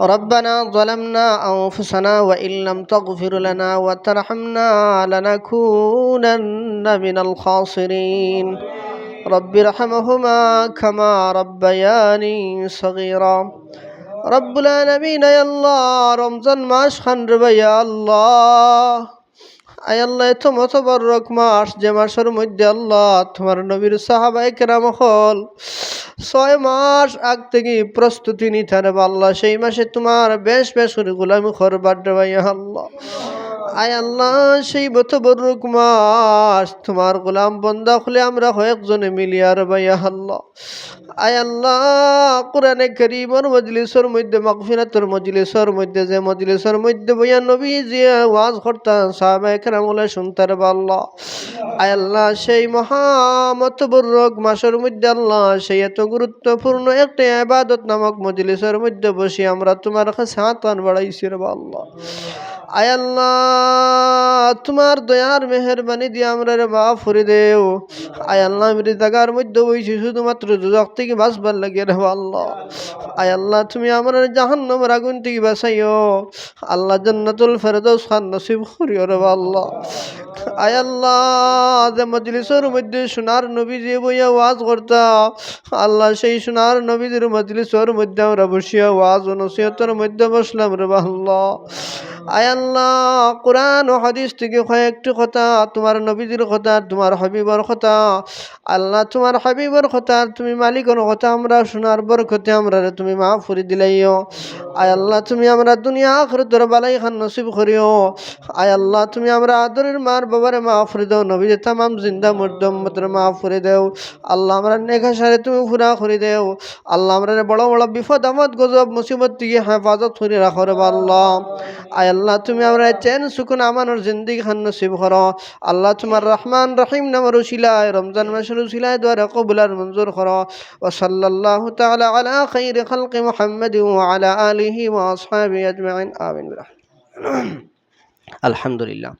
ربنا ظلمنا أنفسنا وإن لم تغفر لنا وترحمنا لنكونن من الخاسرين رب ارحمهما كما ربياني صغيرا رب العالمين يا الله رمضان মাস খান রে يا الله আয় আল্লাহ এত মতবরক মাস যে মাসের মধ্যে আল্লাহ তোমার নবীর সাহাবাই কেরাম হল ছয় মাস আগ থেকে প্রস্তুতি নিতে হবে সেই মাসে তোমার বেশ বেশ করে গোলামি বাড্ডা ভাই আল্লাহ। আয় আল্লাহ, সেই মতবরক মাস। তোমার গোলাম বন্দা খুলে আমরা কয়েকজনে মিলি, আর ভাই আল্লাহ। আয় আল্লাহ, কোরআনে করিমর মজলিসর মধ্যে, মাগফিরাতের মজলিসর মধ্যে, যে মজলিসর মধ্যে বইয়া নবী যে ওয়াজ করতাম সাহাবায়ে কেরামুলে শুনতার আল্লাহ। আয় আল্লাহ, সেই মহামতবরক মাসের মধ্যে আল্লাহ, সেই এত গুরুত্বপূর্ণ একটা ইবাদত নামক মজলিসের মধ্যে বসে আমরা তোমার কাছে হাত পান বাড়াইছি রে আয় আল্লাহ, তোমার দয়ার মেহরবানি দিয়ে আমরা রে মা ফুরি দেও। আয় আল্লাহ মেরে জায়গার মধ্যে বইছি, শুধুমাত্র দুজক থেকে বাঁচবার লাগে রে আল্লাহ। আয় আল্লাহ, তুমি আমার জাহান্নামের আগুন থেকে বাঁচাইও। আল্লাহ জান্নাতুল ফেরদৌস খান নসিব করিও রে আল্লাহ। আয় আল্লাহ, যে মজলিসের মধ্যে সোনার নবী যে বইয়া ওয়াজ করতা, আল্লাহ সেই সোনার নবীদের মজলিসের মধ্যে আমরা বসিয়া ওয়াজ ও নসিহতের মধ্যে বসলাম রে আল্লাহ। আয় আল্লাহ, কোরআন হাদিস থেকে কয়েকটি কথা, তোমার নবীদের কথা, তোমার হাবিবর কথা। আল্লাহ, তোমার হাবিবর কথা, তুমি মালিকের কথা আমরা শোনার বরকতে আমরা তুমি মা ফুরি দিলাইও। আয় আল্লাহ, তুমি আমরা দুনিয়া আখরতর বালাই খান নসিব করিও। আয় আল্লাহ, তুমি আমরা আদরের মার বাবারে মা ফুরি দাও নবী তামাম জিন্দা মুর্দম মা ফুরি দেও। আল্লাহ, আমরা নেখা সারে তুমি ফুরা করে দেও। আল্লাহ, আমরা বড় বড় বিপদ, আমদ, গজব, মুসিবত থেকে হেফাজত করে রাখো রে আল্লাহ আয় আল্লাহ তুমি আমরা চেন সুকুন আমানোর জিন্দি খান নসিব কর। আল্লাহ তোমার রহমান রহিম নামের উশিলায় রমজান মাসের উশিলায় দ্বারা কবুলার মঞ্জুর কর। ও সাল্লাহ তালা আলা খৈর খালকে মোহাম্মদ আলা আলিহি ওয়া আসহাবিহি আজমাইন। আমিন আলহামদুলিল্লাহ।